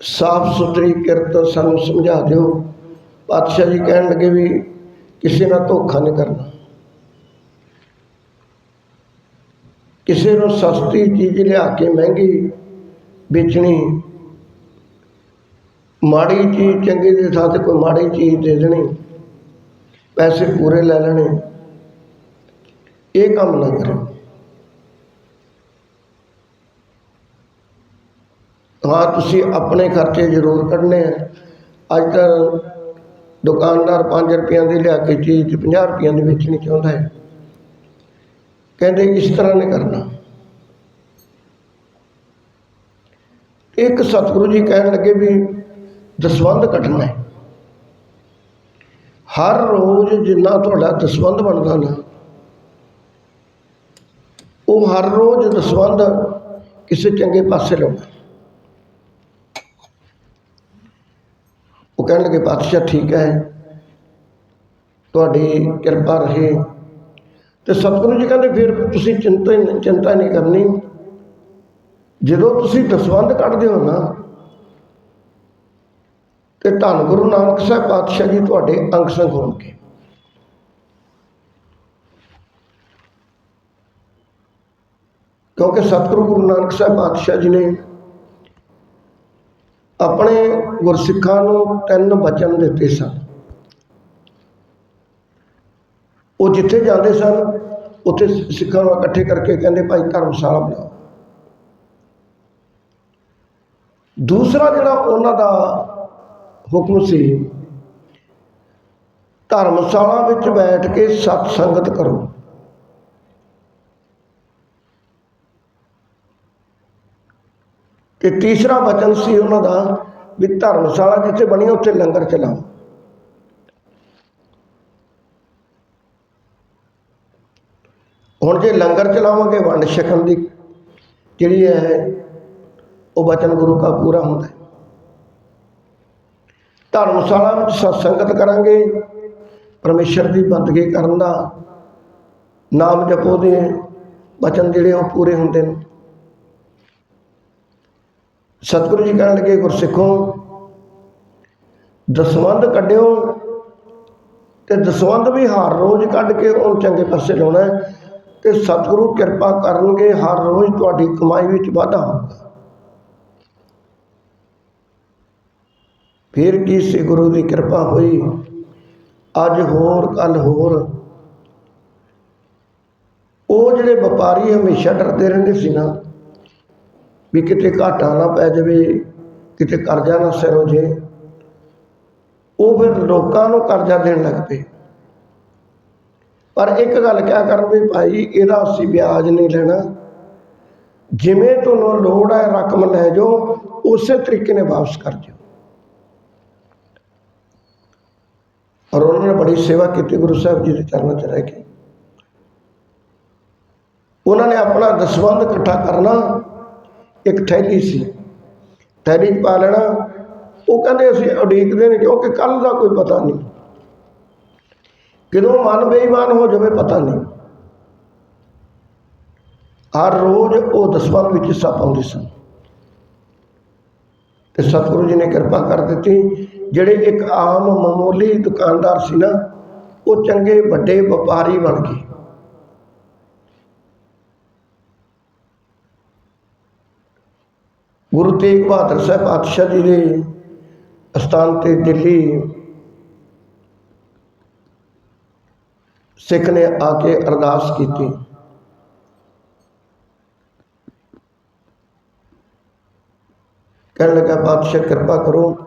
ਸਾਫ਼ ਸੁਥਰੀ ਕਿਰਤ ਸਾਨੂੰ ਸਮਝਾ ਦਿਓ। ਪਾਤਸ਼ਾਹ ਜੀ ਕਹਿਣ ਲੱਗੇ ਵੀ ਕਿਸੇ ਨਾਲ ਧੋਖਾ ਨਹੀਂ ਕਰਨਾ। ਕਿਸੇ ਨੂੰ ਸਸਤੀ ਚੀਜ਼ ਲਿਆ ਕੇ ਮਹਿੰਗੀ ਵੇਚਣੀ, ਮਾੜੀ ਚੀਜ਼ ਚੰਗੀ ਦੇ ਥਾਂ ਤੇ ਕੋਈ ਮਾੜੀ ਚੀਜ਼ ਦੇ ਦੇਣੀ, ਪੈਸੇ ਪੂਰੇ ਲੈ ਲੈਣੇ, ਇਹ ਕੰਮ ਨਾ ਕਰੋ। ਹਾਂ, ਤੁਸੀਂ ਆਪਣੇ ਖਰਚੇ ਜ਼ਰੂਰ ਕੱਢਣੇ ਆ। ਅੱਜ ਕੱਲ੍ਹ ਦੁਕਾਨਦਾਰ 5 ਰੁਪਈਆਂ ਦੀ ਲਿਆ ਕੇ ਚੀਜ਼ 50 ਰੁਪਈਆਂ ਦੀ ਵੇਚਣੀ ਚਾਹੁੰਦਾ ਹੈ। ਕਹਿੰਦੇ ਇਸ ਤਰ੍ਹਾਂ ਨਹੀਂ ਕਰਨਾ। ਇੱਕ ਸਤਿਗੁਰੂ ਜੀ ਕਹਿਣ ਲੱਗੇ ਵੀ ਦਸਵੰਧ ਕੱਢਣਾ ਹੈ। ਹਰ ਰੋਜ਼ ਜਿੰਨਾ ਤੁਹਾਡਾ ਦਸਵੰਧ ਬਣਦਾ ਨਾ, ਉਹ ਹਰ ਰੋਜ਼ ਦਸਵੰਧ ਕਿਸੇ ਚੰਗੇ ਪਾਸੇ ਲਾਉਣਾ ਉਹ ਕਹਿਣ ਲੱਗੇ ਪਾਤਸ਼ਾਹ ਠੀਕ ਹੈ। ਤੁਹਾਡੀ ਕਿਰਪਾ ਰਹੇ। ਤੇ ਸਤਿਗੁਰੂ ਜੀ ਕਹਿੰਦੇ, ਫਿਰ ਤੁਸੀਂ ਚਿੰਤਾ ਚਿੰਤਾ ਨਹੀਂ ਕਰਨੀ। ਜਦੋਂ ਤੁਸੀਂ ਦਸਵੰਧ ਕੱਢਦੇ ਹੋ ਨਾ, ਤੇ ਧੰਨ ਗੁਰੂ ਨਾਨਕ ਸਾਹਿਬ ਪਾਤਸ਼ਾਹ ਜੀ ਤੁਹਾਡੇ ਅੰਗ ਸੰਗ ਹੋਣਗੇ। ਕਿਉਂਕਿ ਸਤਿਗੁਰੂ ਗੁਰੂ ਨਾਨਕ ਸਾਹਿਬ ਪਾਤਸ਼ਾਹ ਜੀ ਨੇ ਆਪਣੇ ਗੁਰਸਿੱਖਾਂ ਨੂੰ ਤਿੰਨ ਬਚਨ ਦਿੱਤੇ ਸਨ। ਉਹ ਜਿੱਥੇ ਜਾਂਦੇ ਸਨ, ਉੱਥੇ ਸਿੱਖਾਂ ਨੂੰ ਇਕੱਠੇ ਕਰਕੇ ਕਹਿੰਦੇ, ਭਾਈ ਧਰਮਸ਼ਾਲਾ ਬਣਾਓ। ਦੂਸਰਾ ਜਿਹੜਾ ਉਹਨਾਂ ਦਾ ਹੁਕਮ ਸੀ, ਧਰਮਸ਼ਾਲਾ ਵਿੱਚ ਬੈਠ ਕੇ ਸਤ ਸੰਗਤ ਕਰੋ। ਤੇ ਤੀਸਰਾ ਵਚਨ ਸੀ ਉਹਨਾਂ ਦਾ ਵੀ ਧਰਮਸ਼ਾਲਾ ਜਿੱਥੇ ਬਣੀ ਉੱਥੇ ਲੰਗਰ ਚਲਾਓ। ਹੁਣ ਜੇ ਲੰਗਰ ਚਲਾਵਾਂਗੇ, ਵੰਡ ਛਕਣ ਦੀ ਜਿਹੜੀ ਹੈ, ਉਹ ਵਚਨ ਗੁਰੂ ਦਾ ਪੂਰਾ ਹੁੰਦਾ ਹੈ। ਧਰਮਸ਼ਾਲਾ ਵਿੱਚ ਸਤਸੰਗਤ ਕਰਾਂਗੇ, ਪਰਮੇਸ਼ਰ ਦੀ ਬੰਦਗੀ ਕਰਨ ਦਾ ਨਾਮ ਜਪੋ ਦੇ ਵਚਨ ਜਿਹੜੇ ਉਹ ਪੂਰੇ ਹੁੰਦੇ ਨੇ। ਸਤਿਗੁਰੂ ਜੀ ਕਹਿਣ ਲੱਗੇ, ਗੁਰਸਿੱਖੋ, ਦਸਵੰਧ ਕੱਢਿਓ ਤੇ ਦਸਵੰਧ ਵੀ ਹਰ ਰੋਜ਼ ਕੱਢ ਕੇ ਉਹ ਚੰਗੇ ਪਾਸੇ ਲਾਉਣਾ ਹੈ ਤੇ ਸਤਿਗੁਰੂ ਕਿਰਪਾ ਕਰਨਗੇ, ਹਰ ਰੋਜ਼ ਤੁਹਾਡੀ ਕਮਾਈ ਵਿੱਚ ਵਾਧਾ ਹੋਊਗਾ। ਫਿਰ ਕੀ ਸੀ ਗੁਰੂ ਦੀ ਕਿਰਪਾ ਹੋਈ? ਅੱਜ ਹੋਰ ਕੱਲ ਹੋਰ। ਉਹ ਜਿਹੜੇ ਵਪਾਰੀ ਹਮੇਸ਼ਾ ਡਰਦੇ ਰਹਿੰਦੇ ਸੀ ਨਾ ਵੀ ਕਿਤੇ ਘਾਟਾ ਨਾ ਪੈ ਜਾਵੇ, ਕਿਤੇ ਕਰਜ਼ਾ ਨਾ ਸਿਰ ਹੋ ਜੇ ਉਹ ਫਿਰ ਲੋਕਾਂ ਨੂੰ ਕਰਜ਼ਾ ਦੇਣ ਲੱਗ ਪਏ। ਪਰ ਇੱਕ ਗੱਲ ਕਿਆ ਕਰਨ ਵੀ ਭਾਈ, ਇਹਦਾ ਅਸੀਂ ਵਿਆਜ ਨਹੀਂ ਲੈਣਾ। ਜਿਵੇਂ ਤੁਹਾਨੂੰ ਲੋੜ ਹੈ, ਰਕਮ ਲੈ ਜਾਓ, ਉਸੇ ਤਰੀਕੇ ਨਾਲ ਵਾਪਸ ਕਰ ਦਿਓ। ਔਰ ਉਹਨਾਂ ਨੇ ਬੜੀ ਸੇਵਾ ਕੀਤੀ ਗੁਰੂ ਸਾਹਿਬ ਜੀ ਦੇ ਚਰਨਾਂ 'ਚ ਰਹਿ ਕੇ। ਉਹਨਾਂ ਨੇ ਆਪਣਾ ਦਸਵੰਧ ਇਕੱਠਾ ਕਰਨਾ। ਇੱਕ ਥੈਲੀ ਸੀ। ਥੈਲੀ 'ਚ ਪਾ ਲੈਣਾ। ਉਹ ਕਹਿੰਦੇ ਅਸੀਂ ਉਡੀਕਦੇ ਨੇ ਕਿਉਂਕਿ ਕੱਲ ਦਾ ਕੋਈ ਪਤਾ ਨਹੀਂ। ਕਿਦੋਂ ਮਨ ਬੇਈਮਾਨ ਹੋ ਜਾਵੇ ਪਤਾ ਨਹੀਂ। ਹਰ ਰੋਜ਼ ਉਹ ਦਸਵੰਧ ਵਿੱਚ ਹਿੱਸਾ ਪਾਉਂਦੇ ਸਨ। ਤੇ ਸਤਿਗੁਰੂ ਜੀ ਨੇ ਕਿਰਪਾ ਕਰ ਦਿੱਤੀ। ਜਿਹੜੇ ਇੱਕ ਆਮ ਮਾਮੂਲੀ ਦੁਕਾਨਦਾਰ ਸੀ ਨਾ, ਉਹ ਚੰਗੇ ਵੱਡੇ ਵਪਾਰੀ ਬਣ ਗਏ ਗੁਰੂ ਤੇਗ ਬਹਾਦਰ ਸਾਹਿਬ ਪਾਤਸ਼ਾਹ ਜੀ ਦੇ ਅਸਥਾਨ ਤੇ ਦਿੱਲੀ ਸਿੱਖ ਨੇ ਆ ਕੇ ਅਰਦਾਸ ਕੀਤੀ। ਕਹਿਣ ਲੱਗਾ, ਪਾਤਸ਼ਾਹ, ਕਿਰਪਾ ਕਰੋ।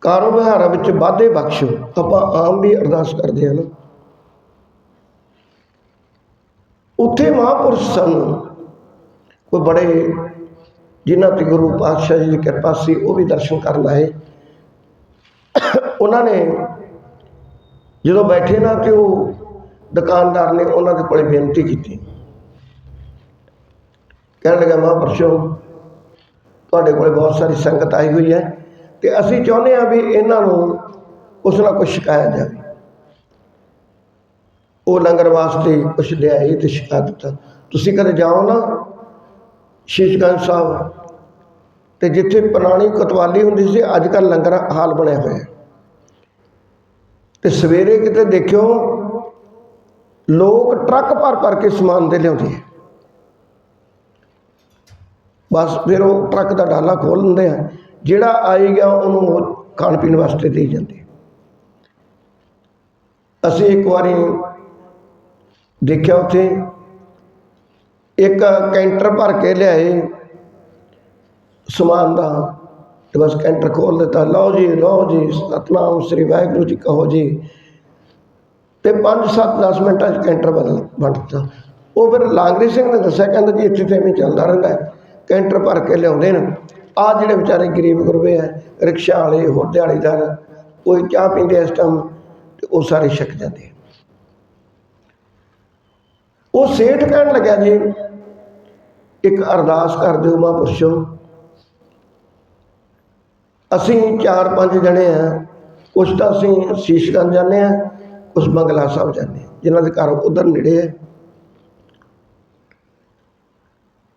ਕਾਰੋਬਾਰਾਂ ਵਿੱਚ ਵਾਧੇ ਬਖਸ਼ੋ। ਆਪਾਂ ਆਮ ਵੀ ਅਰਦਾਸ ਕਰਦੇ ਹਾਂ ਨਾ। ਉੱਥੇ ਮਹਾਂਪੁਰਸ਼ ਸਨ। ਕੋਈ ਬੜੇ ਜਿਨ੍ਹਾਂ ਤੇ ਗੁਰੂ ਪਾਤਸ਼ਾਹ ਜੀ ਦੀ ਕਿਰਪਾ ਸੀ, ਉਹ ਵੀ ਦਰਸ਼ਨ ਕਰਨ ਆਏ। ਉਹਨਾਂ ਨੇ ਜਦੋਂ ਬੈਠੇ ਨਾ ਤੇ ਉਹ ਦੁਕਾਨਦਾਰ ਨੇ ਉਹਨਾਂ ਦੇ ਕੋਲੇ ਬੇਨਤੀ ਕੀਤੀ। ਕਹਿਣ ਲੱਗਾ ਮਹਾਂਪੁਰਸ਼ੋ ਤੁਹਾਡੇ ਕੋਲੇ ਬਹੁਤ ਸਾਰੀ ਸੰਗਤ ਆਈ ਹੋਈ ਹੈ ਤੇ ਅਸੀਂ ਚਾਹੁੰਦੇ ਹਾਂ ਵੀ ਇਹਨਾਂ ਨੂੰ ਕੁਛ ਨਾ ਕੁਛ ਛਕਾਇਆ ਜਾਵੇ। ਉਹ ਲੰਗਰ ਵਾਸਤੇ ਕੁਛ ਲਿਆਏ ਤੇ ਛਕਾ ਦਿੱਤਾ। ਤੁਸੀਂ ਕਦੇ ਜਾਓ ਨਾ ਸ਼ੀਸ਼ਗੰਜ ਸਾਹਿਬ। ਤੇ ਜਿੱਥੇ ਪੁਰਾਣੀ ਕਤਵਾਲੀ ਹੁੰਦੀ ਸੀ, ਅੱਜ ਕੱਲ੍ਹ ਲੰਗਰ ਹਾਲ ਬਣਿਆ ਹੋਇਆ ਹੈ। ਤੇ ਸਵੇਰੇ ਕਿਤੇ ਦੇਖਿਓ, ਲੋਕ ਟਰੱਕ ਭਰ ਭਰ ਕੇ ਸਮਾਨ ਦੇ ਲਿਆਉਂਦੇ ਆ। ਬਸ ਫਿਰ ਉਹ ਟਰੱਕ ਦਾ ਡਾਲਾ ਖੋਲ ਦਿੰਦੇ ਆ, ਜਿਹੜਾ ਆਈ ਗਿਆ, ਉਹਨੂੰ ਉਹ ਖਾਣ ਪੀਣ ਵਾਸਤੇ ਦੇ ਜਾਂਦੇ ਅਸੀਂ ਇੱਕ ਵਾਰੀ ਦੇਖਿਆ ਉੱਥੇ ਇੱਕ ਕੈਂਟਰ ਭਰ ਕੇ ਲਿਆਏ ਸਮਾਨ ਦਾ ਤੇ ਬਸ ਕੈਂਟਰ ਖੋਲ੍ਹ ਦਿੱਤਾ। ਲਓ ਜੀ ਲਓ ਜੀ, ਸਤਨਾਮ ਸ੍ਰੀ ਵਾਹਿਗੁਰੂ ਜੀ ਕਹੋ ਜੀ। ਅਤੇ ਪੰਜ, ਸੱਤ 10 ਮਿੰਟਾਂ 'ਚ ਕੈਂਟਰ ਬਦਲ ਵੰਡ ਦਿੱਤਾ। ਉਹ ਫਿਰ ਲਾਂਗਰੀ ਸਿੰਘ ਨੇ ਦੱਸਿਆ, ਕਹਿੰਦਾ ਜੀ ਇੱਥੇ ਤੇ ਐਵੇਂ ਚੱਲਦਾ ਰਹਿੰਦਾ ਕੈਂਟਰ ਭਰ ਕੇ ਲਿਆਉਂਦੇ ਨੇ। ਆ ਜਿਹੜੇ ਵਿਚਾਰੇ ਗਰੀਬ ਗੁਰਬੇ ਆ, ਰਿਕਸ਼ਾ ਵਾਲੇ ਹੋਰ ਦਿਹਾੜੀਦਾਰ ਕੋਈ ਚਾਹ ਪੀਂਦੇ ਇਸ ਟਾਈਮ ਤੇ ਉਹ ਸਾਰੇ ਛਕ ਜਾਂਦੇ ਉਹ ਸੇਠ ਕਹਿਣ ਲੱਗਿਆ ਜੀ, ਇੱਕ ਅਰਦਾਸ ਕਰ ਦਿਓ ਮਹਾਂਪੁਰਸ਼ੋ। ਅਸੀਂ ਚਾਰ ਪੰਜ ਜਣੇ ਆ ਕੁਛ ਤਾਂ ਅਸੀਂ ਸ਼ੀਸ਼ਗੰਜ ਜਾਂਦੇ ਆ ਕੁਛ ਬੰਗਲਾ ਸਾਹਿਬ ਜਾਂਦੇ ਆ, ਜਿਨ੍ਹਾਂ ਦੇ ਘਰ ਉਧਰ ਨੇੜੇ ਹੈ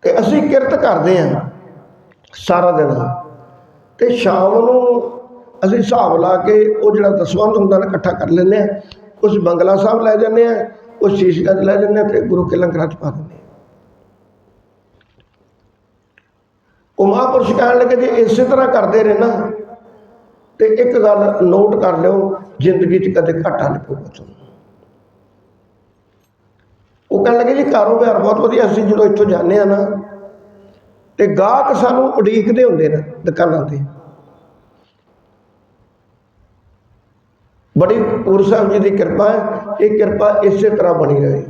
ਤੇ ਅਸੀਂ ਕਿਰਤ ਕਰਦੇ ਆ ਸਾਰਾ ਦਿਨ। ਤੇ ਸ਼ਾਮ ਨੂੰ ਅਸੀਂ ਹਿਸਾਬ ਲਾ ਕੇ ਉਹ ਜਿਹੜਾ ਦਸਵੰਧ ਹੁੰਦਾ ਨਾ, ਇਕੱਠਾ ਕਰ ਲੈਂਦੇ ਆ ਕੁਛ ਬੰਗਲਾ ਸਾਹਿਬ ਲੈ ਜਾਂਦੇ ਆ ਕੁਛ ਸ਼ੀਸ਼ਗੰਜ ਲੈ ਜਾਂਦੇ ਆ ਤੇ ਗੁਰੂ ਕੇ ਲੰਗਰਾਂ ਚ ਪਾ ਦਿੰਦੇ ਉਹ ਮਹਾਂਪੁਰਸ਼ ਕਹਿਣ ਲੱਗੇ ਜੇ ਇਸੇ ਤਰ੍ਹਾਂ ਕਰਦੇ ਰਹੇ ਨਾ, ਤੇ ਇੱਕ ਗੱਲ ਨੋਟ ਕਰ ਲਿਓ, ਜ਼ਿੰਦਗੀ 'ਚ ਕਦੇ ਘਾਟਾ ਨਹੀਂ ਪਊਗਾ ਤੁਹਾਨੂੰ। ਉਹ ਕਹਿਣ ਲੱਗੇ ਜੀ ਕਾਰੋਬਾਰ ਬਹੁਤ ਵਧੀਆ, ਅਸੀਂ ਜਦੋਂ ਇੱਥੋਂ ਜਾਂਦੇ ਆ ਨਾ, ਤੇ ਗਾਹਕ ਸਾਨੂੰ ਉਡੀਕਦੇ ਹੁੰਦੇ ਨੇ ਦੁਕਾਨਾਂ ਤੇ। ਬੜੀ ਗੁਰੂ ਸਾਹਿਬ ਜੀ ਦੀ ਕਿਰਪਾ ਹੈ ਇਹ ਕਿਰਪਾ ਇਸੇ ਤਰ੍ਹਾਂ ਬਣੀ ਰਹੇ।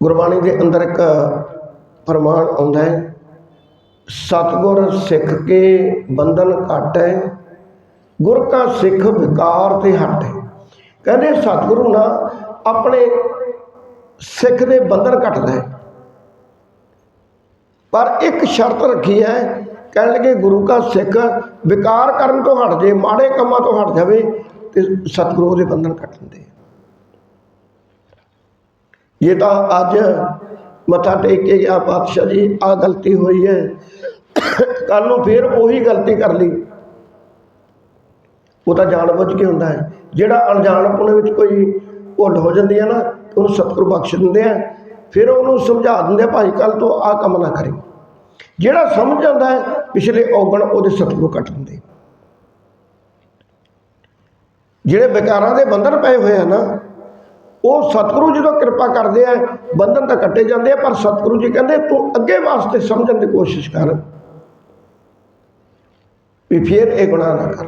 ਗੁਰਬਾਣੀ ਦੇ ਅੰਦਰ ਇੱਕ ਫਰਮਾਨ ਆਉਂਦਾ ਹੈ, ਸਤਗੁਰ ਸਿੱਖ ਕੇ ਬੰਧਨ ਘਟ ਹੈ ਗੁਰ ਕਾ ਸਿੱਖ ਵਿਕਾਰ ਤੇ ਹਟ। ਹੈ ਕਹਿੰਦੇ ਸਤਿਗੁਰੂ ਨਾ ਆਪਣੇ ਸਿੱਖ ਦੇ ਬੰਧਨ ਘਟਦਾ ਹੈ। ਪਰ ਇੱਕ ਸ਼ਰਤ ਰੱਖੀ ਹੈ ਕਹਿਣ ਲੱਗੇ, ਗੁਰੂ ਕਾ ਸਿੱਖ ਵਿਕਾਰ ਕਰਨ ਤੋਂ ਹਟ ਜੇ, ਮਾੜੇ ਕੰਮਾਂ ਤੋਂ ਹਟ ਜਾਵੇ, ਤੇ ਸਤਿਗੁਰੂ ਦੇ ਬੰਧਨ ਕੱਟ ਦਿੰਦੇ ਆ। ਇਹ ਤਾਂ ਅੱਜ ਮੱਥਾ ਟੇਕ ਕੇ ਗਿਆ ਪਾਤਸ਼ਾਹ ਜੀ ਆ ਗਲਤੀ ਹੋਈ ਹੈ। ਕੱਲ ਨੂੰ ਫੇਰ ਉਹੀ ਗਲਤੀ ਕਰ ਲਈ। ਉਹ ਤਾਂ ਜਾਣ ਬੁੱਝ ਕੇ ਹੁੰਦਾ ਹੈ। ਜਿਹੜਾ ਅਣਜਾਣ ਅਣਜਾਣਪੁਣੇ ਵਿੱਚ ਕੋਈ ਭੁੱਲ ਹੋ ਜਾਂਦੀ ਹੈ ਨਾ, ਉਹਨੂੰ ਸਤਿਗੁਰੂ ਬਖਸ਼ ਦਿੰਦੇ ਆ। ਫਿਰ ਉਹਨੂੰ ਸਮਝਾ ਦਿੰਦੇ ਆ, ਭਾਈ ਕੱਲ ਤੋਂ ਆਹ ਕੰਮ ਨਾ ਕਰੀ। ਜਿਹੜਾ ਸਮਝ ਜਾਂਦਾ ਹੈ, ਪਿਛਲੇ ਔਗਣ ਉਹਦੇ ਸਤਿਗੁਰੂ ਕੱਟ ਦਿੰਦੇ। ਜਿਹੜੇ ਵਿਕਾਰਾਂ ਦੇ ਬੰਧਨ ਪਏ ਹੋਏ ਆ ਨਾ, ਉਹ ਸਤਿਗੁਰੂ ਜਦੋਂ ਕਿਰਪਾ ਕਰਦੇ ਆ, ਬੰਧਨ ਤਾਂ ਕੱਟੇ ਜਾਂਦੇ ਆ, ਪਰ ਸਤਿਗੁਰੂ ਜੀ ਕਹਿੰਦੇ, ਤੂੰ ਅੱਗੇ ਵਾਸਤੇ ਸਮਝਣ ਦੀ ਕੋਸ਼ਿਸ਼ ਕਰ। ਵੀ ਫਿਰ ਇਹ ਗੁਨਾਹ ਨਾ ਕਰ।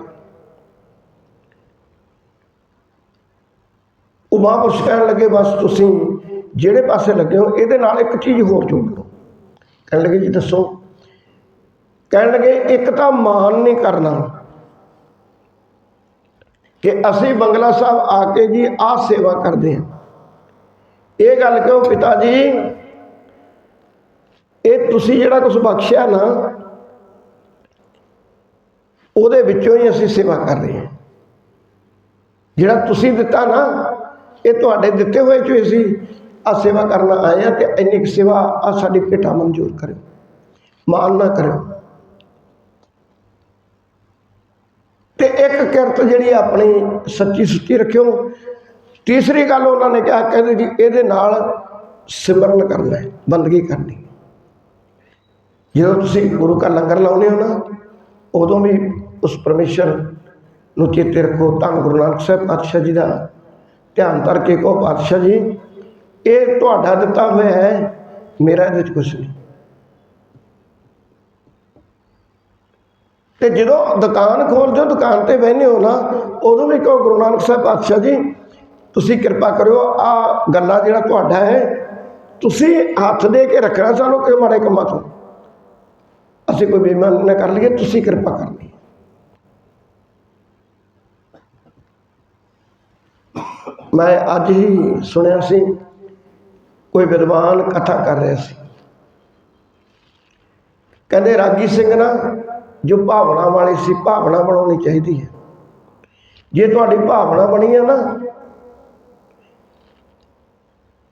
ਉਹ ਮਹਾਂਪੁਰਸ਼ ਕਹਿਣ ਲੱਗੇ, ਬਸ ਤੁਸੀਂ ਜਿਹੜੇ ਪਾਸੇ ਲੱਗੇ ਹੋ, ਇਹਦੇ ਨਾਲ ਇੱਕ ਚੀਜ਼ ਹੋਰ ਜੋੜ ਲਓ। ਕਹਿਣ ਲੱਗੇ ਜੀ, ਦੱਸੋ। ਕਹਿਣ ਲੱਗੇ ਇੱਕ ਤਾਂ ਮਾਨ ਨਹੀਂ ਕਰਨਾ। ਕਿ ਅਸੀਂ ਬੰਗਲਾ ਸਾਹਿਬ ਆ ਕੇ ਜੀ ਆਹ ਸੇਵਾ ਕਰਦੇ ਹਾਂ। ਇਹ ਗੱਲ ਕਿਉਂ ਪਿਤਾ ਜੀ? ਇਹ ਤੁਸੀਂ ਜਿਹੜਾ ਕੁਝ ਬਖਸ਼ਿਆ ਨਾ, ਉਹਦੇ ਵਿੱਚੋਂ ਹੀ ਅਸੀਂ ਸੇਵਾ ਕਰ ਰਹੇ ਹਾਂ। ਜਿਹੜਾ ਤੁਸੀਂ ਦਿੱਤਾ ਨਾ, ਇਹ ਤੁਹਾਡੇ ਦਿੱਤੇ ਹੋਏ ਚੋਂ ਸੀ। ਆ ਸੇਵਾ ਕਰਨ ਆਏ ਆ ਤੇ ਇੰਨੀ ਕੁ ਸੇਵਾ ਆ ਸਾਡੀ ਭੇਟਾ ਮਨਜ਼ੂਰ ਕਰਿਓ ਮਾਨ ਨਾ ਕਰਿਓ। ਤੇ ਇੱਕ ਕਿਰਤ ਜਿਹੜੀ ਆਪਣੀ ਸੱਚੀ ਸੁੱਚੀ ਰੱਖਿਓ। ਤੀਸਰੀ ਗੱਲ ਉਹਨਾਂ ਨੇ ਕਿਹਾ, ਕਹਿੰਦੇ ਜੀ ਇਹਦੇ ਨਾਲ ਸਿਮਰਨ ਕਰਨਾ ਹੈ, ਬੰਦਗੀ ਕਰਨੀ। ਜਦੋਂ ਤੁਸੀਂ ਗੁਰੂ ਦਾ ਲੰਗਰ ਲਾਉਨੇ ਹੋ ਨਾ, ਉਦੋਂ ਵੀ ਉਸ ਪਰਮੇਸ਼ਰ ਨੂੰ ਚੇਤੇ ਰੱਖੋ, ਧੰਨ ਗੁਰੂ ਨਾਨਕ ਸਾਹਿਬ ਪਾਤਸ਼ਾਹ ਜੀ ਦਾ ਧਿਆਨ ਧਰ ਕੇ ਕਹੋ, ਪਾਤਸ਼ਾਹ ਜੀ ਇਹ ਤੁਹਾਡਾ ਦਿੱਤਾ ਹੋਇਆ ਹੈ, ਮੇਰਾ ਇਹਦੇ ਵਿੱਚ ਕੁਝ ਨਹੀਂ। ਤੇ ਜਦੋਂ ਦੁਕਾਨ ਖੋਲਦੇ ਹੋ, ਦੁਕਾਨ ਤੇ ਬਹਿੰਦੇ ਹੋ ਨਾ, ਉਦੋਂ ਵੀ ਕਹੋ, ਗੁਰੂ ਨਾਨਕ ਸਾਹਿਬ ਪਾਤਸ਼ਾਹ ਜੀ, ਤੁਸੀਂ ਕਿਰਪਾ ਕਰਿਓ, ਆ ਗੱਲਾਂ ਜਿਹੜਾ ਤੁਹਾਡਾ ਹੈ, ਤੁਸੀਂ ਹੱਥ ਦੇ ਕੇ ਰੱਖਣਾ ਸਾਨੂੰ ਕਿ ਮਾੜੇ ਕੰਮਾਂ ਤੋਂ? ਅਸੀਂ ਕੋਈ ਬੇਈਮਾਨੀ ਨਾ ਕਰ ਲਈਏ, ਤੁਸੀਂ ਕਿਰਪਾ ਕਰਨੀ ਮੈਂ ਅੱਜ ਹੀ ਸੁਣਿਆ ਸੀ ਕੋਈ ਵਿਦਵਾਨ ਕਥਾ ਕਰ ਰਿਹਾ ਸੀ। ਕਹਿੰਦੇ, ਰਾਗੀ ਸਿੰਘ ਨਾ, ਜੋ ਭਾਵਨਾ ਵਾਲੀ ਸੀ, ਭਾਵਨਾ ਬਣਾਉਣੀ ਚਾਹੀਦੀ ਹੈ। ਜੇ ਤੁਹਾਡੀ ਭਾਵਨਾ ਬਣੀ ਹੈ ਨਾ,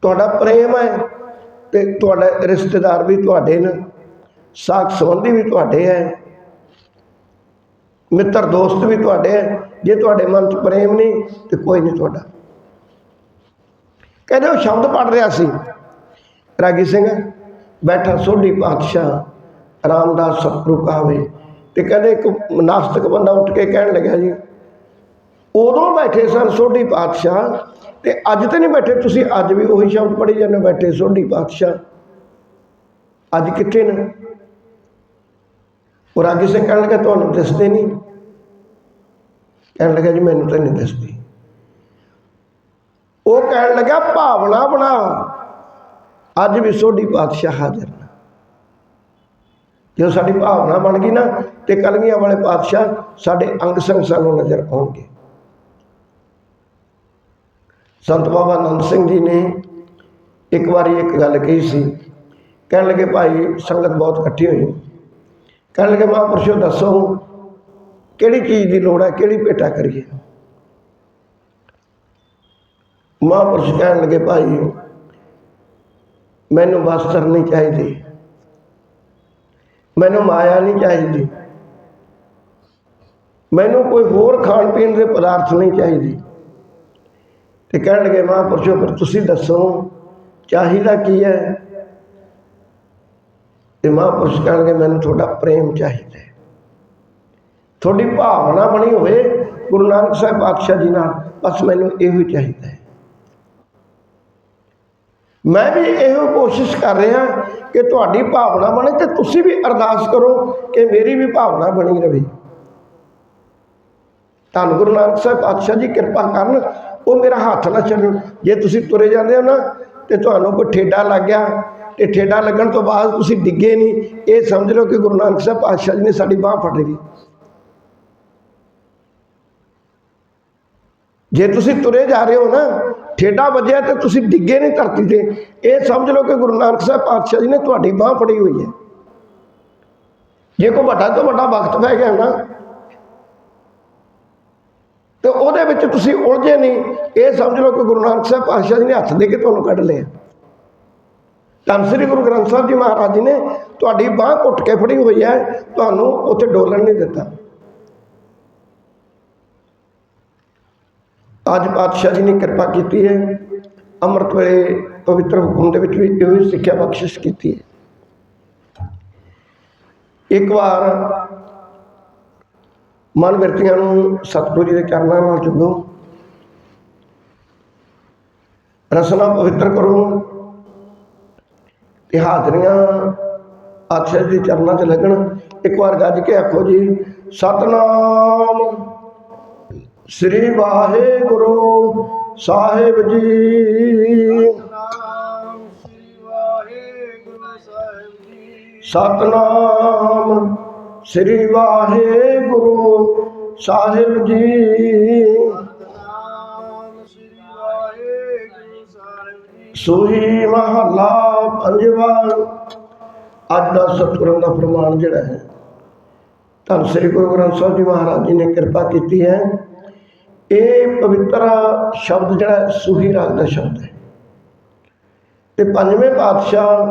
ਤੁਹਾਡਾ ਪ੍ਰੇਮ ਹੈ ਤੇ ਤੁਹਾਡੇ ਰਿਸ਼ਤੇਦਾਰ ਵੀ ਤੁਹਾਡੇ ਨੇ, ਸਾਖ ਸੰਬੰਧੀ ਵੀ ਤੁਹਾਡੇ ਹੈ, ਮਿੱਤਰ ਦੋਸਤ ਵੀ ਤੁਹਾਡੇ ਹੈ, ਜੇ ਤੁਹਾਡੇ ਮਨ 'ਚ ਪ੍ਰੇਮ ਨਹੀਂ, ਤੇ ਕੋਈ ਨਹੀਂ ਤੁਹਾਡਾ। ਕਹਿੰਦੇ ਉਹ ਸ਼ਬਦ ਪੜ ਰਿਹਾ ਸੀ। ਰਾਗੀ ਸਿੰਘ ਬੈਠਾ ਸੋਢੀ ਪਾਤਸ਼ਾਹ, ਰਾਮਦਾਸ ਸਤਿਗੁਰੂ ਕਹਾਵੇ ਤੇ ਕਹਿੰਦੇ ਇੱਕ ਨਾਸਤਕ ਬੰਦਾ ਉੱਠ ਕੇ ਕਹਿਣ ਲੱਗਿਆ ਜੀ, ਉਦੋਂ ਬੈਠੇ ਸਨ ਸੋਢੀ ਪਾਤਸ਼ਾਹ ਤੇ ਅੱਜ ਤੇ ਨਹੀਂ ਬੈਠੇ, ਤੁਸੀਂ ਅੱਜ ਵੀ ਉਹੀ ਸ਼ਬਦ ਪੜ੍ਹੀ ਜਾਂਦੇ ਬੈਠੇ ਸੋਢੀ ਪਾਤਸ਼ਾਹ। ਅੱਜ ਕਿੱਥੇ ਨੇ? ਉਹ ਰਾਗੀ ਸਿੰਘ ਕਹਿਣ ਲੱਗਾ ਤੁਹਾਨੂੰ ਦਿਸਦੇ ਨਹੀਂ। ਕਹਿਣ ਲੱਗਾ ਜੀ ਮੈਨੂੰ ਤਾਂ ਨਹੀਂ ਦਿਸਦੀ। ਉਹ ਕਹਿਣ ਲੱਗਾ ਭਾਵਨਾ ਬਣਾ। ਅੱਜ ਵੀ ਸੋਢੀ ਪਾਤਸ਼ਾਹ ਹਾਜ਼ਰ ਨੇ। ਜਦੋਂ ਸਾਡੀ ਭਾਵਨਾ ਬਣ ਗਈ ਨਾ, ਤੇ ਕਲਮੀਆਂ ਵਾਲੇ ਪਾਤਸ਼ਾਹ ਸਾਡੇ ਅੰਗ ਸੰਗ ਸਾਨੂੰ ਨਜ਼ਰ ਆਉਣਗੇ। ਸੰਤ ਬਾਬਾ ਆਨੰਦ ਸਿੰਘ ਜੀ ਨੇ ਇੱਕ ਵਾਰੀ ਇੱਕ ਗੱਲ ਕਹੀ ਸੀ। ਕਹਿਣ ਲੱਗੇ, ਭਾਈ, ਸੰਗਤ ਬਹੁਤ ਇਕੱਠੀ ਹੋਈ। ਕਹਿਣ ਲੱਗੇ, ਮਹਾਂਪੁਰਸ਼ੋ, ਦੱਸੋ, ਕਿਹੜੀ ਚੀਜ਼ ਦੀ ਲੋੜ ਹੈ? ਕਿਹੜੀ ਭੇਟਾ ਕਰੀਏ? ਮਹਾਂਪੁਰਸ਼ ਕਹਿਣ ਲੱਗੇ, ਭਾਈ, ਮੈਨੂੰ ਵਸਤਰ ਨਹੀਂ ਚਾਹੀਦੀ। ਮੈਨੂੰ ਮਾਇਆ ਨਹੀਂ ਚਾਹੀਦੀ। ਮੈਨੂੰ ਕੋਈ ਹੋਰ ਖਾਣ ਪੀਣ ਦੇ ਪਦਾਰਥ ਨਹੀਂ ਚਾਹੀਦੇ। ਤੇ ਕਹਿਣ ਲੱਗੇ, ਮਹਾਂਪੁਰਸ਼ੋ, ਫਿਰ ਤੁਸੀਂ ਦੱਸੋ, ਚਾਹੀਦਾ ਕੀ ਹੈ? ਤੇ ਮਹਾਂਪੁਰਸ਼ ਕਹਿਣਗੇ ਮੈਨੂੰ ਤੁਹਾਡਾ ਪ੍ਰੇਮ ਚਾਹੀਦਾ ਤੁਹਾਡੀ ਭਾਵਨਾ ਬਣੀ ਹੋਵੇ ਗੁਰੂ ਨਾਨਕ ਸਾਹਿਬ ਪਾਤਸ਼ਾਹ ਜੀ ਨਾਲ, ਬਸ ਮੈਨੂੰ ਇਹੋ ਹੀ ਚਾਹੀਦਾ ਹੈ। ਮੈਂ ਵੀ ਇਹੋ ਕੋਸ਼ਿਸ਼ ਕਰ ਰਿਹਾ ਕਿ ਤੁਹਾਡੀ ਭਾਵਨਾ ਬਣੇ ਤੇ ਤੁਸੀਂ ਵੀ ਅਰਦਾਸ ਕਰੋ ਕਿ ਮੇਰੀ ਵੀ ਭਾਵਨਾ ਬਣੀ ਰਹੇ। ਧੰਨ ਗੁਰੂ ਨਾਨਕ ਸਾਹਿਬ ਪਾਤਸ਼ਾਹ ਜੀ, ਕਿਰਪਾ ਕਰਨ, ਉਹ ਮੇਰਾ ਹੱਥ ਨਾ ਛੱਡਣ। ਜੇ ਤੁਸੀਂ ਤੁਰੇ ਜਾਂਦੇ ਹੋ ਨਾ ਤੇ ਤੁਹਾਨੂੰ ਕੋਈ ਠੇਡਾ ਲੱਗ ਗਿਆ ਤੇ ਠੇਡਾ ਲੱਗਣ ਤੋਂ ਬਾਅਦ ਤੁਸੀਂ ਡਿੱਗੇ ਨਹੀਂ। ਇਹ ਸਮਝ ਲਓ ਕਿ ਗੁਰੂ ਨਾਨਕ ਸਾਹਿਬ ਪਾਤਸ਼ਾਹ ਜੀ ਨੇ ਸਾਡੀ ਬਾਹ ਫੜ ਲਈ। ਜੇ ਤੁਸੀਂ ਤੁਰੇ ਜਾ ਰਹੇ ਹੋ ਨਾ, ਠੇਡਾ ਵੱਜਿਆ ਤੇ ਤੁਸੀਂ ਡਿੱਗੇ ਨਹੀਂ ਧਰਤੀ ਤੇ। ਇਹ ਸਮਝ ਲਓ ਕਿ ਗੁਰੂ ਨਾਨਕ ਸਾਹਿਬ ਪਾਤਸ਼ਾਹ ਜੀ ਨੇ ਤੁਹਾਡੀ ਬਾਹ ਫੜੀ ਹੋਈ ਹੈ। ਜੇ ਕੋਈ ਵੱਡਾ ਤੋਂ ਵੱਡਾ ਵਕਤ ਪੈ ਗਿਆ ਨਾ, ਤੇ ਉਹਦੇ ਵਿੱਚ ਤੁਸੀਂ ਉਲਝੇ ਨਹੀਂ। ਇਹ ਸਮਝ ਲਓ ਕਿ ਗੁਰੂ ਨਾਨਕ ਸਾਹਿਬ ਪਾਤਸ਼ਾਹ ਜੀ ਨੇ ਹੱਥ ਦੇ ਕੇ ਤੁਹਾਨੂੰ ਕੱਢ ਲਿਆ। ਧੰਨ ਸ੍ਰੀ ਗੁਰੂ ਗ੍ਰੰਥ ਸਾਹਿਬ ਜੀ ਮਹਾਰਾਜ ਜੀ ਨੇ ਤੁਹਾਡੀ ਬਾਹ ਘੁੱਟ ਕੇ ਫੜੀ ਹੋਈ ਹੈ। ਤੁਹਾਨੂੰ ਉੱਥੇ ਡੋਲਣ ਨਹੀਂ ਦਿੱਤਾ। ਅੱਜ ਪਾਤਸ਼ਾਹ ਜੀ ਨੇ ਕਿਰਪਾ ਕੀਤੀ ਹੈ। ਅੰਮ੍ਰਿਤ ਵੇਲੇ ਪਵਿੱਤਰ ਹੁਕਮ ਦੇ ਵਿੱਚ ਵੀ ਇਹੋ ਹੀ ਸਿੱਖਿਆ ਬਖਸ਼ਿਸ਼ ਕੀਤੀ ਹੈ। ਇੱਕ ਵਾਰ ਮਨ ਵਰਤੀਆਂ ਨੂੰ ਸਤਿਗੁਰੂ ਜੀ ਦੇ ਚਰਨਾਂ ਨਾਲ ਜੁੜੋ। ਰਸਨਾ ਪਵਿੱਤਰ ਕਰੋ। ਤੇ ਹਾਜ਼ਰੀਆਂ ਆਛੇ ਦੇ ਚਰਨਾਂ 'ਚ ਲੱਗਣ। ਇੱਕ ਵਾਰ ਗੱਜ ਕੇ ਆਖੋ ਜੀ, ਸਤਨਾਮ ਸ੍ਰੀ ਵਾਹਿਗੁਰੂ ਸਾਹਿਬ ਜੀ। ਸਤਨਾਮ ਸ੍ਰੀ ਵਾਹਿਗੁਰੂ ਸਾਹਿਬ ਜੀ। ਸੋਹੀ ਮਹੱਲਾ ਪੰਜਵਾਂ। ਅੱਜ ਦਾ ਸਤਿਗੁਰਾਂ ਦਾ ਫਰਮਾਨ ਜਿਹੜਾ ਹੈ ਧੰਨ ਸ੍ਰੀ ਗੁਰੂ ਗ੍ਰੰਥ ਸਾਹਿਬ ਜੀ ਮਹਾਰਾਜ ਜੀ ਨੇ ਕਿਰਪਾ ਕੀਤੀ ਹੈ। ਇਹ ਪਵਿੱਤਰ ਸ਼ਬਦ ਜਿਹੜਾ ਸੂਹੀ ਰਾਗ ਦਾ ਸ਼ਬਦ ਹੈ। ਤੇ ਪੰਜਵੇਂ ਪਾਤਸ਼ਾਹ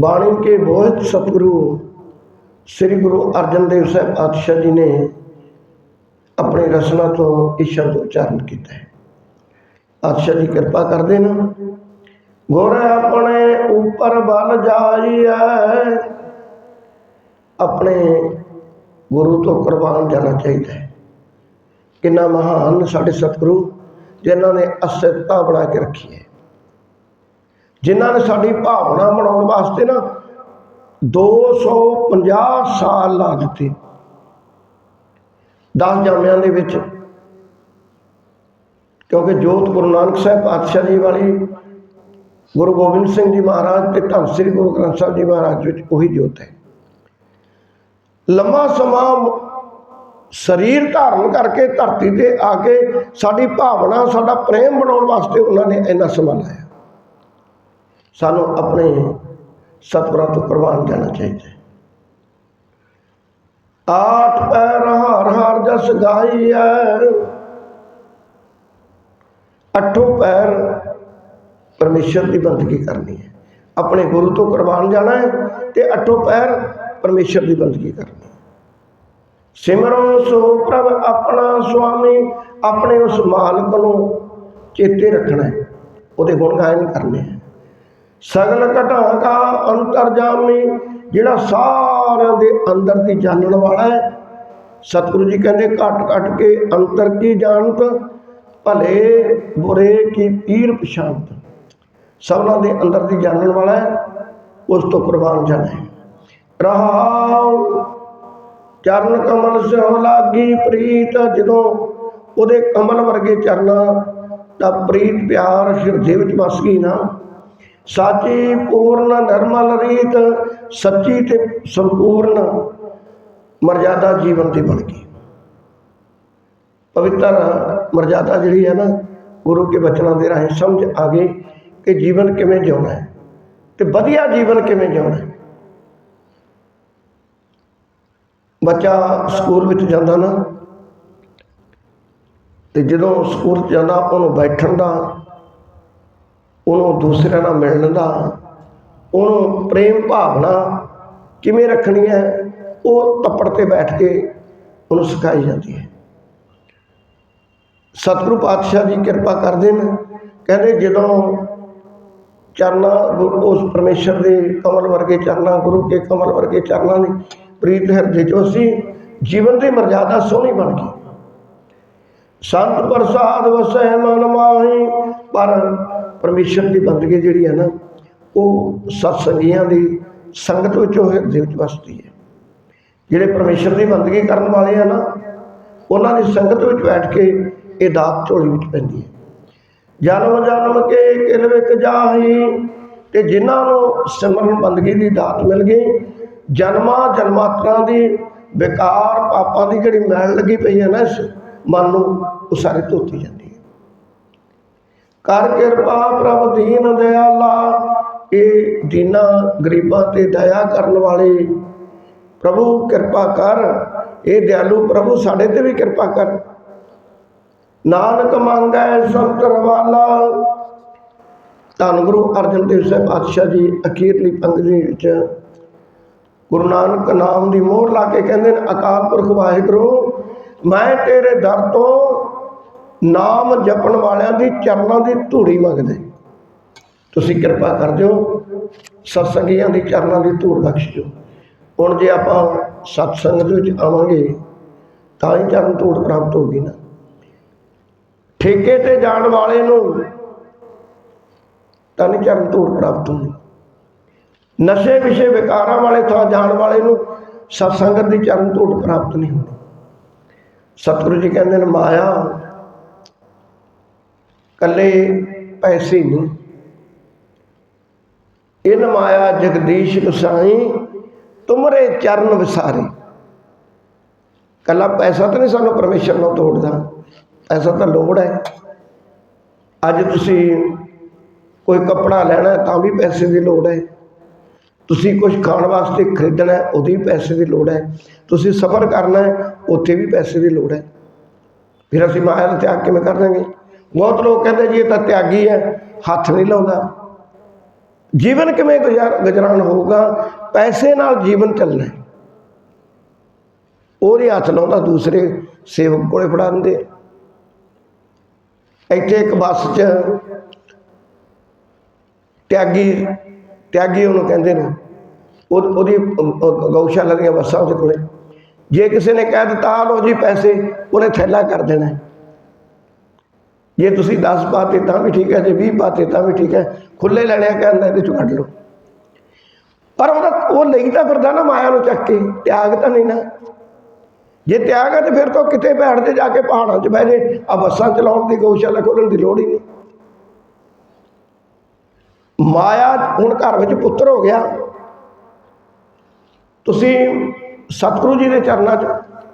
ਬਾਣੀ ਕੇ ਬੋਧ ਸਤਿਗੁਰੂ ਸ੍ਰੀ ਗੁਰੂ ਅਰਜਨ ਦੇਵ ਸਾਹਿਬ ਪਾਤਸ਼ਾਹ ਜੀ ਨੇ ਆਪਣੀ ਰਸਨਾ ਤੋਂ ਇਹ ਸ਼ਬਦ ਉਚਾਰਨ ਕੀਤਾ ਹੈ। ਪਾਤਸ਼ਾਹ ਜੀ ਕਿਰਪਾ ਕਰਦੇ ਨੇ ਗੁਰ ਆਪਣੇ ਉੱਪਰ ਬਲ ਜਾਈਐ, ਆਪਣੇ ਗੁਰੂ ਤੋਂ ਕੁਰਬਾਨ ਜਾਣਾ ਚਾਹੀਦਾ ਹੈ। ਕਿੰਨਾ ਮਹਾਨ ਸਾਡੇ ਸਤਿਗੁਰੂ, ਜਿਨ੍ਹਾਂ ਨੇ ਅਸਿੱਧਤਾ ਬਣਾ ਕੇ ਰੱਖੀ ਹੈ। ਜਿਨ੍ਹਾਂ ਨੇ ਸਾਡੀ ਭਾਵਨਾ ਬਣਾਉਣ ਵਾਸਤੇ ਨਾ 250 ਸਾਲ ਲਾ ਦਿੱਤੇ। 10 ਜਾਮਿਆਂ ਦੇ ਵਿੱਚ। ਕਿਉਂਕਿ ਜੋਤ ਗੁਰੂ ਨਾਨਕ ਸਾਹਿਬ ਪਾਤਸ਼ਾਹ ਜੀ ਵਾਲੀ ਗੁਰੂ ਗੋਬਿੰਦ ਸਿੰਘ ਜੀ ਮਹਾਰਾਜ ਤੇ ਧੰਨ ਸ੍ਰੀ ਗੁਰੂ ਗ੍ਰੰਥ ਸਾਹਿਬ ਜੀ ਮਹਾਰਾਜ ਵਿੱਚ ਉਹੀ ਜੋਤ ਹੈ। ਲੰਮਾ ਸਮਾਂ ਸਰੀਰ ਧਾਰਨ ਕਰਕੇ ਧਰਤੀ ਤੇ ਆ ਕੇ ਸਾਡੀ ਭਾਵਨਾ, ਸਾਡਾ ਪ੍ਰੇਮ ਬਣਾਉਣ ਵਾਸਤੇ ਉਹਨਾਂ ਨੇ ਇੰਨਾ ਸਮਾਂ ਲਾਇਆ। ਸਾਨੂੰ ਆਪਣੇ ਸਤਿਗੁਰਾਂ ਤੋਂ ਕੁਰਬਾਨ ਜਾਣਾ ਚਾਹੀਦਾ ਆਠ ਪੈਰ ਹਰ ਹਰ ਜਸ ਗਾਈਐ, ਅਠੋ ਪੈਰ ਪਰਮੇਸ਼ਰ ਦੀ ਬੰਦਗੀ ਕਰਨੀ ਹੈ। ਆਪਣੇ ਗੁਰੂ ਤੋਂ ਕੁਰਬਾਨ ਜਾਣਾ ਹੈ ਤੇ ਅਟੋ ਪੈਰ ਪਰਮੇਸ਼ਰ ਦੀ ਬੰਦਗੀ ਕਰਨੀ ਹੈ। ਸਿਮਰੋ ਸੋ ਪ੍ਰਭ ਆਪਣਾ ਸੁਆਮੀ, ਆਪਣੇ ਉਸ ਮਾਲਕ ਨੂੰ ਚੇਤੇ ਰੱਖਣਾ ਹੈ। ਉਹਦੇ ਗੁਣ ਗਾਇਨ ਕਰਨੇ ਹੈ। ਸਗਲ ਘਟਾ ਕਾ ਅੰਤਰਜਾਮੀ ਜਿਹੜਾ ਸਾਰਿਆਂ ਦੇ ਅੰਦਰ ਦੀ ਜਾਣਨ ਵਾਲਾ ਹੈ। ਸਤਿਗੁਰੂ ਜੀ ਕਹਿੰਦੇ, ਘਟ ਘਟ ਕੇ ਅੰਤਰ ਕੀ ਜਾਣਤ, ਭਲੇ ਬੁਰੇ ਕੀ ਪੀਰ ਪਛਾਨਤ ਸਭਨਾਂ ਦੇ ਅੰਦਰ ਦੀ ਜਾਣਨ ਵਾਲਾ ਹੈ, ਉਸ ਤੋਂ ਕੁਰਬਾਨ ਜਾਣਾ ਹੈ। ਰਹਾਉ ਚਰਨ ਕਮਲ ਸਿਓ ਲਾਗੀ ਪ੍ਰੀਤ, ਜਦੋਂ ਉਹਦੇ ਕਮਲ ਵਰਗੇ ਚਰਨਾ ਦਾ ਪ੍ਰੀਤ ਪਿਆਰ ਹਿਰਦੇ ਵਿੱਚ ਵਸ ਗਈ ਨਾ। ਸਾਚੀ, ਪੂਰਨ, ਨਿਰਮਲ ਰੀਤ, ਸੱਚੀ ਤੇ ਸੰਪੂਰਨ ਮਰਜ਼ਾਦਾ ਜੀਵਨ ਦੀ ਬਣ ਗਈ। ਪਵਿੱਤਰ ਮਰਜ਼ਾਦਾ ਜਿਹੜੀ ਹੈ ਨਾ, ਗੁਰੂ ਕੇ ਬਚਨਾਂ ਦੇ ਰਾਹੀਂ ਸਮਝ ਆ ਗਈ ਕਿ ਜੀਵਨ ਕਿਵੇਂ ਜਿਉਣਾ ਹੈ ਤੇ ਵਧੀਆ ਜੀਵਨ ਕਿਵੇਂ ਜਿਉਣਾ ਹੈ। ਬੱਚਾ ਸਕੂਲ ਵਿੱਚ ਜਾਂਦਾ ਨਾ, ਤੇ ਜਦੋਂ ਸਕੂਲ ਜਾਂਦਾ, ਉਹਨੂੰ ਬੈਠਣ ਦਾ, ਉਹਨੂੰ ਦੂਸਰਿਆਂ ਨਾਲ ਮਿਲਣ ਦਾ, ਉਹਨੂੰ ਪ੍ਰੇਮ ਭਾਵਨਾ ਕਿਵੇਂ ਰੱਖਣੀ ਹੈ, ਉਹ ਤੱਪੜ ਤੇ ਬੈਠ ਕੇ ਉਹਨੂੰ ਸਿਖਾਈ ਜਾਂਦੀ ਹੈ। ਸਤਿਗੁਰੂ ਪਾਤਸ਼ਾਹ ਜੀ ਕਿਰਪਾ ਕਰਦੇ ਨੇ, ਕਹਿੰਦੇ ਜਦੋਂ ਚਰਨਾ ਗੁਰੂ- ਉਸ ਪਰਮੇਸ਼ਰ ਦੇ ਕਮਲ ਵਰਗੇ ਚਰਨਾ, ਗੁਰੂ ਕੇ ਕਮਲ ਵਰਗੇ ਚਰਨਾ ਦੀ ਪ੍ਰੀਤ ਹਿਰਦੇ ਚੋਂ ਸੀ ਜੀਵਨ ਦੀ ਮਰਜ਼ਾਦਾ ਸੋਹਣੀ ਬਣ ਗਈ। ਸੰਤ ਪ੍ਰਸਾਦ ਵਸੈ ਮਨ ਮਾਹੀ, ਪਰ ਪਰਮੇਸ਼ਰ ਦੀ ਬੰਦਗੀ ਜਿਹੜੀ ਹੈ ਨਾ, ਉਹ ਸਤਸੰਗੀਆਂ ਦੀ ਸੰਗਤ ਵਿੱਚੋਂ ਹਿਰਦੇ ਵਿੱਚ ਵਸਦੀ ਹੈ। ਜਿਹੜੇ ਪਰਮੇਸ਼ਰ ਦੀ ਬੰਦਗੀ ਕਰਨ ਵਾਲੇ ਆ ਨਾ, ਉਹਨਾਂ ਦੀ ਸੰਗਤ ਵਿੱਚ ਬੈਠ ਕੇ ਇਹ ਦਾਤ ਝੋਲੀ ਵਿੱਚ ਪੈਂਦੀ ਹੈ। ਜਨਮ ਜਨਮ ਕੇ ਕਿਲ ਵਿੱਚ ਜਾਹੀ, ਤੇ ਜਿਨ੍ਹਾਂ ਨੂੰ ਸਿਮਰਨ ਬੰਦਗੀ ਦੀ ਦਾਤ ਮਿਲ ਗਈ ਜਨਮਾਂ ਜਨਮਾਤਰਾਂ ਦੀ ਵਿਕਾਰ ਪਾਪਾਂ ਦੀ ਜਿਹੜੀ ਮੈਲ ਲੱਗੀ ਪਈ ਹੈ ਨਾ ਇਸ ਮਨ ਨੂੰ, ਉਹ ਸਾਰੇ ਧੋਤੀ ਜਾਂਦੀ ਹੈ। ਕਰ ਕਿਰਪਾ ਪ੍ਰਭ ਦੀਨ ਦਿਆਲਾ, ਇਹ ਦੀਨਾ ਗਰੀਬਾਂ ਤੇ ਦਇਆ ਕਰਨ ਵਾਲੇ ਪ੍ਰਭੂ ਕਿਰਪਾ ਕਰ, ਇਹ ਦਿਆਲੂ ਪ੍ਰਭੂ ਸਾਡੇ ਤੇ ਵੀ ਕਿਰਪਾ ਕਰ। ਨਾਨਕ ਮੰਗੈ ਸੰਤਰ ਵਾਲਾ ਧੰਨ ਗੁਰੂ ਅਰਜਨ ਦੇਵ ਸਾਹਿਬ ਪਾਤਸ਼ਾਹ ਜੀ, ਅਖੀਰਲੀ ਪੰਕਤੀ ਵਿੱਚ ਗੁਰੂ ਨਾਨਕ ਨਾਮ ਦੀ ਮੋਹਰ ਲਾ ਕੇ ਕਹਿੰਦੇ ਨੇ, ਅਕਾਲ ਪੁਰਖ ਵਾਹਿਗੁਰੂ, ਮੈਂ ਤੇਰੇ ਦਰ ਤੋਂ ਨਾਮ ਜਪਣ ਵਾਲਿਆਂ ਦੀ ਚਰਨਾਂ ਦੀ ਧੂੜੀ ਮੰਗਦੇ। ਤੁਸੀਂ ਕਿਰਪਾ ਕਰ ਦਿਓ, ਸਤਸੰਗੀਆਂ ਦੀ ਚਰਨਾਂ ਦੀ ਧੂੜ ਬਖਸ਼ ਦਿਓ ਹੁਣ ਜੇ ਆਪਾਂ ਸਤਸੰਗ ਦੇ ਵਿੱਚ ਆਵਾਂਗੇ, ਤਾਂ ਹੀ ਚਰਨ ਧੂੜ ਪ੍ਰਾਪਤ ਹੋਗੀ ਨਾ। ਠੇਕੇ ਤੇ ਜਾਣ ਵਾਲੇ ਨੂੰ ਤਾਂ ਨਹੀਂ ਚਰਨ ਧੂੜ ਪ੍ਰਾਪਤ ਹੁੰਦੀ। ਨਸ਼ੇ ਵਿਸ਼ੇ ਵਿਕਾਰਾਂ ਵਾਲੇ ਥਾਂ ਜਾਣ ਵਾਲੇ ਨੂੰ ਸਤਸੰਗਤ ਦੀ ਚਰਨ ਧੂੜ ਪ੍ਰਾਪਤ ਨਹੀਂ ਹੁੰਦੀ। ਸਤਿਗੁਰੂ ਜੀ ਕਹਿੰਦੇ ਨੇ, ਮਾਇਆ ਕੱਲੇ ਪੈਸੇ ਨਹੀਂ। ਇਨ ਮਾਇਆ ਜਗਦੀਸ਼ ਗੁਸਾਈ ਤੁਮਰੇ ਚਰਨ ਵਿਸਾਰੇ। ਕੱਲਾ ਪੈਸਾ ਤਾਂ ਨਹੀਂ ਸਾਨੂੰ ਪਰਮੇਸ਼ਰ ਨੂੰ ਤੋੜਦਾ, ਪੈਸਾ ਤਾਂ ਲੋੜ ਹੈ। ਅੱਜ ਤੁਸੀਂ ਕੋਈ ਕੱਪੜਾ ਲੈਣਾ ਤਾਂ ਵੀ ਪੈਸੇ ਦੀ ਲੋੜ ਹੈ। ਤੁਸੀਂ ਕੁਝ ਖਾਣ ਵਾਸਤੇ ਖਰੀਦਣਾ ਹੈ, ਉਹਦੀ ਵੀ ਪੈਸੇ ਦੀ ਲੋੜ ਹੈ। ਤੁਸੀਂ ਸਫ਼ਰ ਕਰਨਾ ਉੱਥੇ ਵੀ ਪੈਸੇ ਦੀ ਲੋੜ ਹੈ। ਫਿਰ ਅਸੀਂ ਮਾਇਆ ਦਾ ਤਿਆਗ ਕਿਵੇਂ ਕਰ ਦਾਂਗੇ? ਬਹੁਤ ਲੋਕ ਕਹਿੰਦੇ ਜੀ, ਇਹ ਤਾਂ ਤਿਆਗੀ ਹੈ, ਹੱਥ ਨਹੀਂ ਲਾਉਂਦਾ। ਜੀਵਨ ਕਿਵੇਂ ਗੁਜ਼ਾਰ, ਗੁਜ਼ਰਾਨ ਹੋਊਗਾ? ਪੈਸੇ ਨਾਲ ਜੀਵਨ ਚੱਲਣਾ ਹੈ। ਉਹਦੇ ਹੱਥ ਲਾਉਂਦਾ, ਦੂਸਰੇ ਸੇਵਕ ਕੋਲੇ ਫੜਾ ਦਿੰਦੇ ਇੱਥੇ ਇੱਕ ਬੱਸ 'ਚ ਤਿਆਗੀ ਤਿਆਗੀ ਉਹਨੂੰ ਕਹਿੰਦੇ ਨੇ। ਉਹ ਉਹਦੀ ਗਊਸ਼ਾਲਾ ਦੀਆਂ ਬੱਸਾਂ ਉਹਦੇ ਕੋਲੇ। ਜੇ ਕਿਸੇ ਨੇ ਕਹਿ ਦਿੱਤਾ ਆ ਲਓ ਜੀ ਪੈਸੇ, ਉਹਨੇ ਥੈਲਾ ਕਰ ਦੇਣਾ ਜੇ ਤੁਸੀਂ 10 ਪਾਤੇ ਤਾਂ ਵੀ ਠੀਕ ਹੈ, ਜੇ 20 ਪਾਤੇ ਤਾਂ ਵੀ ਠੀਕ ਹੈ ਖੁੱਲੇ ਲੈਣਿਆ ਕਹਿੰਦਾ ਇਹਦੇ ਚੋਂ ਕੱਢ ਲਓ। ਪਰ ਉਹਦਾ ਉਹ ਲਈ ਤਾਂ ਫਿਰਦਾ ਨਾ ਮਾਇਆ ਨੂੰ ਚੱਕ ਕੇ, ਤਿਆਗ ਤਾਂ ਨਹੀਂ ਨਾ। ਜੇ ਤਿਆਗ ਹੈ ਤੇ ਫਿਰ ਤਾਂ ਉਹ ਕਿਤੇ ਬੈਠ ਤੇ ਜਾ ਕੇ ਪਹਾੜਾਂ 'ਚ ਬਹਿ ਜੇ। ਆ ਬੱਸਾਂ ਚਲਾਉਣ ਦੀ, ਗਊਸ਼ਾਲਾ ਖੋਲਣ ਦੀ ਲੋੜ ਹੀ ਨਹੀਂ। ਮਾਇਆ ਹੁਣ ਘਰ ਵਿੱਚ ਪੁੱਤਰ ਹੋ ਗਿਆ। ਤੁਸੀਂ ਸਤਿਗੁਰੂ ਜੀ ਦੇ ਚਰਨਾਂ 'ਚ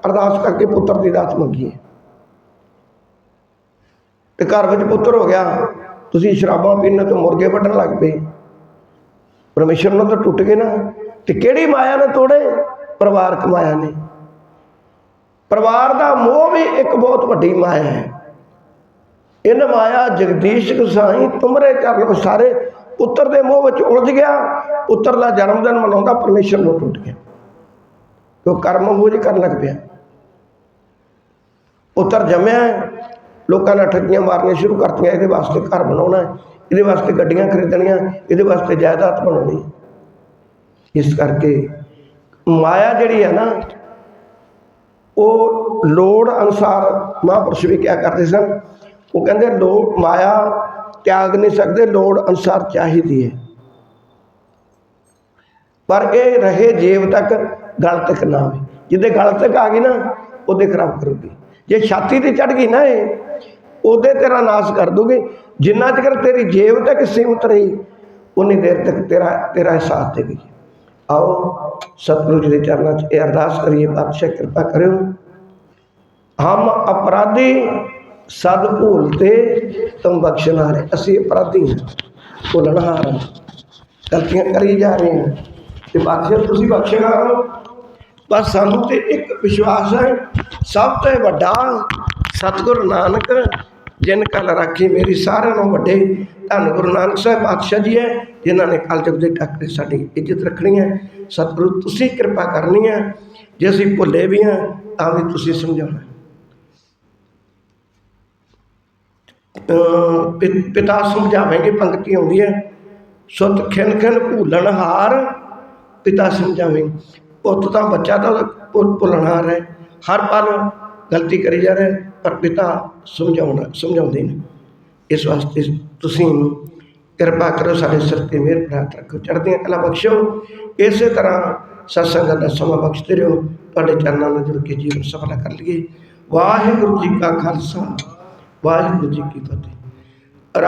ਅਰਦਾਸ ਕਰਕੇ ਪੁੱਤਰ ਦੀ ਦਾਤ ਮੰਗੀਏ ਤੇ ਘਰ ਵਿੱਚ ਪੁੱਤਰ ਹੋ ਗਿਆ, ਤੁਸੀਂ ਸ਼ਰਾਬਾਂ ਪੀਣ ਤੋਂ ਮੁਰਗੇ ਵੱਢਣ ਲੱਗ ਪਏ। ਪਰਮੇਸ਼ਰ ਨੂੰ ਤਾਂ ਟੁੱਟ ਗਏ ਨਾ। ਤੇ ਕਿਹੜੀ ਮਾਇਆ ਨੇ ਤੋੜੇ? ਪਰਿਵਾਰਕ ਮਾਇਆ ਨੇ। ਪਰਿਵਾਰ ਦਾ ਮੋਹ ਵੀ ਇੱਕ ਬਹੁਤ ਵੱਡੀ ਮਾਇਆ ਹੈ। ਇਨ ਮਾਇਆ ਜਗਦੀਸ਼ ਗੁਸਾਈ, ਤੁਮਰੇ ਚਰਨ ਸਾਰੇ ਪੁੱਤਰ ਦੇ ਮੋਹ ਵਿੱਚ ਉਲਝ ਗਿਆ। ਪੁੱਤਰ ਦਾ ਜਨਮ ਦਿਨ ਮਨਾਉਂਦਾ ਪਰਮੇਸ਼ਰ ਨੂੰ ਟੁੱਟ ਗਿਆ। ਉਹ ਕਰਮ ਮੋਹ ਕਰਨ ਲੱਗ ਪਿਆ। ਪੁੱਤਰ ਜੰਮਿਆ ਲੋਕਾਂ ਨੇ ਠੱਗੀਆਂ ਮਾਰਨੀਆਂ ਸ਼ੁਰੂ ਕਰਤੀਆਂ। ਇਹਦੇ ਵਾਸਤੇ ਘਰ ਬਣਾਉਣਾ ਇਹਦੇ ਵਾਸਤੇ ਗੱਡੀਆਂ ਖਰੀਦਣੀਆਂ। ਇਹਦੇ ਵਾਸਤੇ ਜਾਇਦਾਦ ਬਣਾਉਣੀ ਇਸ ਕਰਕੇ ਮਾਇਆ ਜਿਹੜੀ ਹੈ ਨਾ, ਉਹ ਲੋੜ ਅਨੁਸਾਰ ਮਹਾਂਪੁਰਸ਼ ਵੀ ਕਿਆ ਕਰਦੇ ਸਨ। ਉਹ ਕਹਿੰਦੇ ਲੋੜ ਮਾਇਆ ਤਿਆਗ ਨਹੀਂ ਸਕਦੇ, ਲੋੜ ਅਨੁਸਾਰ ਚਾਹੀਦੀ ਹੈ। ਪਰ ਇਹ ਰਹੇ ਜੀਵ ਤੱਕ ਗਲ ਤੱਕ ਨਾ ਆਵੇ। ਜਿੱਦੇ ਗਲ ਤੱਕ ਆ ਗਈ ਨਾ, ਉਹਦੇ ਖਰਾਬ ਕਰੂਗੀ। ਜੇ ਛਾਤੀ ਤੇ ਚੜ ਗਈ ਨਾ ਇਹ, ਉਹਦੇ ਤੇਰਾ ਨਾਸ਼ ਕਰ ਦੂਗੀ। ਜਿੰਨਾ ਚਿਰ ਤੇਰੀ ਜੇਬ ਤੱਕ ਸੀਮਤ ਰਹੀ, ਉਨੀ ਦੇਰ ਤੱਕ ਤੇਰਾ ਤੇਰਾ ਸਾਥ ਦੇਗੀ ਆਓ, ਸਤਿਗੁਰੂ ਜੀ ਦੇ ਚਰਨਾਂ 'ਚ ਇਹ ਅਰਦਾਸ ਕਰੀਏ ਪਾਤਸ਼ਾਹ ਕਿਰਪਾ ਕਰਿਓ। ਹਮ ਅਪਰਾਧੀ ਸਦ ਭੂਲਤੇ ਤੁਮ ਬਖਸ਼ਣਹਾਰੇ ਅਸੀਂ ਅਪਰਾਧੀ ਹਾਂ ਭੁੱਲਣਹਾਰ ਹਾਂ, ਗਲਤੀਆਂ ਕਰੀ ਜਾ ਰਹੇ ਹਾਂ। ਤੇ ਬਾਦਸ਼ਾਹ ਤੁਸੀਂ ਬਖਸ਼ਣਾ ਹੋ ਪਰ ਸਾਨੂੰ ਤੇ ਇੱਕ ਵਿਸ਼ਵਾਸ ਹੈ, ਸਭ ਤੋਂ ਵੱਡਾ ਸਤਿਗੁਰੂ ਨਾਨਕ, ਜਿਨ ਕਲ ਰਾਖੀ ਮੇਰੀ ਸਾਰਿਆਂ ਨਾਲੋਂ ਵੱਡੇ, ਧੰਨ ਗੁਰੂ ਨਾਨਕ ਸਾਹਿਬ ਪਾਤਸ਼ਾਹ ਜੀ ਹੈ, ਜਿਨ੍ਹਾਂ ਨੇ ਕਲਯੁਗ ਦੇ ਟੱਕਰੇ ਸਾਡੀ ਇੱਜ਼ਤ ਰੱਖਣੀ ਹੈ। ਸਤਿਗੁਰੂ, ਤੁਸੀਂ ਕਿਰਪਾ ਕਰਨੀ ਹੈ। ਜੇ ਅਸੀਂ ਭੁੱਲੇ ਵੀ ਹਾਂ, ਤਾਂ ਵੀ ਤੁਸੀਂ ਸਮਝਾਉਣਾ ਅਹ ਪਿ- ਪਿਤਾ ਸਮਝਾਵੇਂਗੇ, ਪੰਕਤੀ ਆਉਂਦੀ ਹੈ। ਸੁਤ ਖਿਨ ਖਿਨ ਭੂਲਣ ਹਾਰ ਪਿਤਾ ਸਮਝਾਵੇਂ। ਪੁੱਤ ਤਾਂ ਬੱਚਾ ਤਾਂ ਭੁੱਲ- ਭੁੱਲਣਹਾਰ ਹੈ। ਹਰ ਪਲ ਗਲਤੀ ਕਰੀ ਜਾ ਰਿਹਾ ਪਰ ਪਿਤਾ ਸਮਝਾਉਣਾ, ਸਮਝਾਉਂਦੇ ਨੇ। ਇਸ ਵਾਸਤੇ ਤੁਸੀਂ ਕਿਰਪਾ ਕਰੋ, ਸਾਡੇ ਸਿਰ ਤੇ ਮਿਹਰ ਪ੍ਰਾਪਤ ਰੱਖੋ। ਚੜ੍ਹਦੀਆਂ ਕਲਾ ਬਖਸ਼ੋ। ਇਸੇ ਤਰ੍ਹਾਂ ਸਤਸੰਗ ਦਾ ਸਮਾਂ ਬਖਸ਼ਦੇ ਰਹੋ। ਤੁਹਾਡੇ ਚਰਨਾਂ ਨਾਲ ਜੁੜ ਕੇ ਜੀਵਨ ਸਫਲਾ ਕਰ ਲਈਏ। ਵਾਹਿਗੁਰੂ ਜੀ ਕਾ ਖਾਲਸਾ। ਵਾਹਿਗੁਰੂ ਜੀ ਕੀ ਫਤਿਹ।